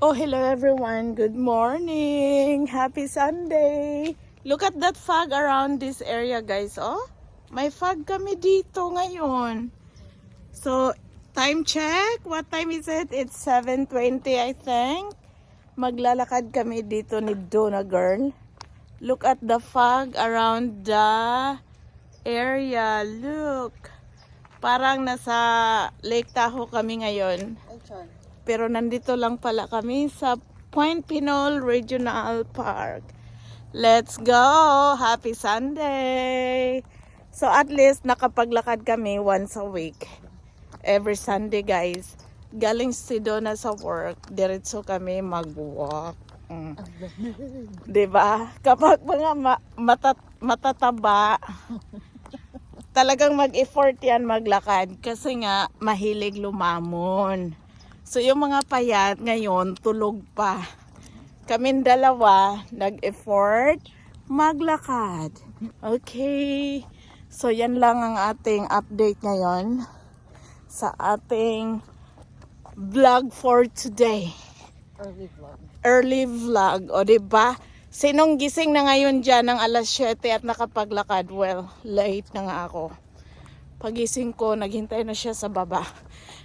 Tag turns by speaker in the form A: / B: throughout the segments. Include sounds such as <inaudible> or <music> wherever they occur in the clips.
A: Oh, hello everyone. Good morning. Happy Sunday. Look at that fog around this area, guys. Oh, may fog kami dito ngayon. So, time check. What time is it? It's 7.20, I think. Maglalakad kami dito ni Donna Girl. Look at the fog around the area. Look. Parang nasa Lake Tahoe kami ngayon. Pero nandito lang pala kami sa Point Pinol Regional Park. Let's go! Happy Sunday! So at least nakapaglakad kami once a week. Every Sunday guys. Galing si Donna sa work, diretso kami mag-walk. Mm. <laughs> 'Di ba? Kapag mga ma- matat- matataba, talagang mag-effort yan maglakad kasi nga mahilig lumamon. So yung mga payat ngayon tulog pa. Kaming dalawa nag-effort maglakad. Okay. So yan lang ang ating update ngayon sa ating vlog for today.
B: Early vlog.
A: Early vlog, o di ba? Sinong gising na ngayon dyan ng alas 7 at nakapaglakad? Well, late na nga ako. Pagising ko, naghintay na siya sa baba.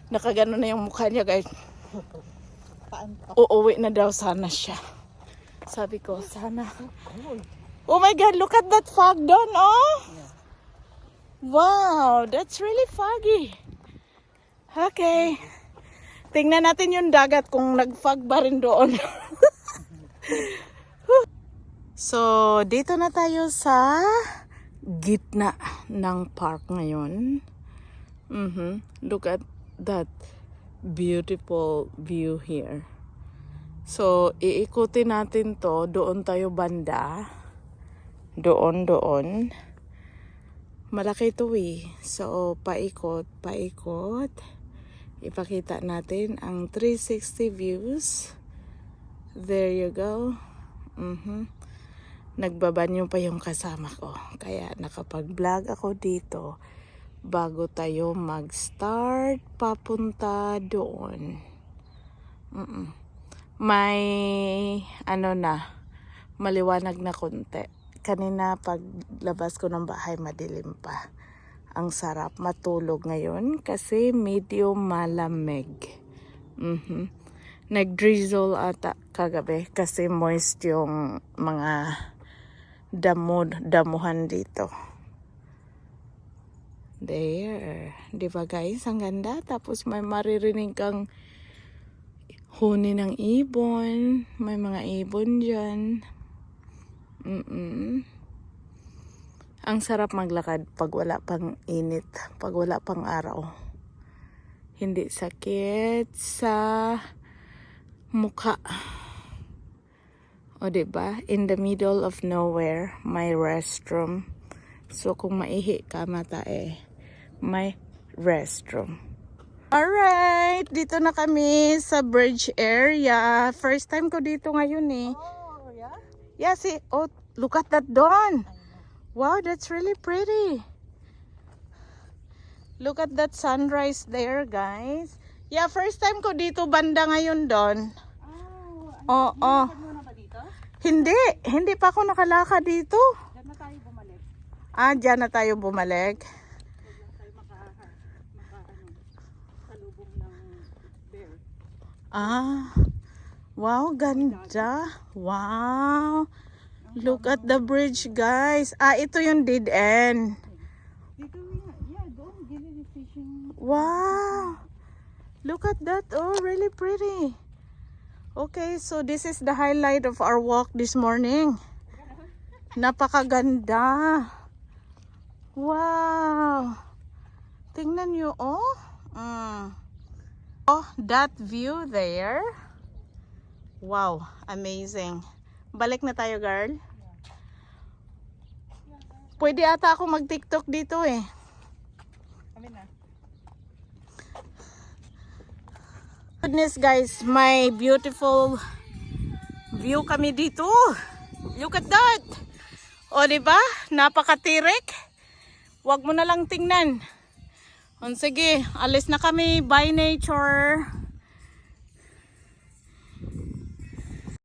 A: Nakagano na yung mukha niya guys. Uuwi na daw sana siya. Sabi ko, sana. Oh my God, look at that fog doon, oh! Wow, that's really foggy. Okay. Tingnan natin yung dagat kung nag-fog ba rin doon. <laughs> so, dito na tayo sa gitna ng park ngayon. Mhm. Look at that beautiful view here. So, iikutin natin to. Doon tayo banda. Doon, doon. Malaki to eh. So, paikot, paikot. Ipakita natin ang 360 views. There you go. Mhm. Nagbabanyo pa yung kasama ko. Kaya nakapag-vlog ako dito bago tayo mag-start papunta doon. Mm-mm. May ano na, maliwanag na konti. Kanina paglabas ko ng bahay madilim pa. Ang sarap matulog ngayon kasi medyo malamig. Mhm. Nag-drizzle ata kagabi kasi moist yung mga damo, damuhan dito. There. Di guys? Ang ganda. Tapos may maririnig kang huni ng ibon. May mga ibon dyan. Mm-mm. Ang sarap maglakad pag wala pang init. Pag wala pang araw. Hindi sakit sa mukha. O, diba? In the middle of nowhere, may restroom. So, kung maihi ka, mata eh, may restroom. Alright, dito na kami sa bridge area. First time ko dito ngayon eh.
B: Oh, yeah?
A: Yeah, see, oh, look at that dawn. Wow, that's really pretty. Look at that sunrise there, guys. Yeah, first time ko dito banda ngayon doon.
B: Oh,
A: Oo. Oh,
B: ba dito?
A: Hindi, hindi pa ako nakalakad dito.
B: Diyan na tayo bumalik.
A: Ah, dyan na tayo bumalik.
B: Huwag lang tayo maka, maka ano, salubong ng bear.
A: Ah, wow, ganda. Wow. Look at the bridge, guys. Ah, ito yung dead end.
B: Dito, yeah doon, gilid fishing.
A: Wow. Look at that. Oh, really pretty. Okay, so this is the highlight of our walk this morning. Napakaganda. Wow. Tingnan nyo, oh. Mm. Oh, that view there. Wow, amazing. Balik na tayo, girl. Pwede ata ako mag-tiktok dito eh.
B: Kami na.
A: Goodness guys, my beautiful view kami dito. Look at that. O di ba? Napakatirik. Huwag mo na lang tingnan. O sige, alis na kami by nature.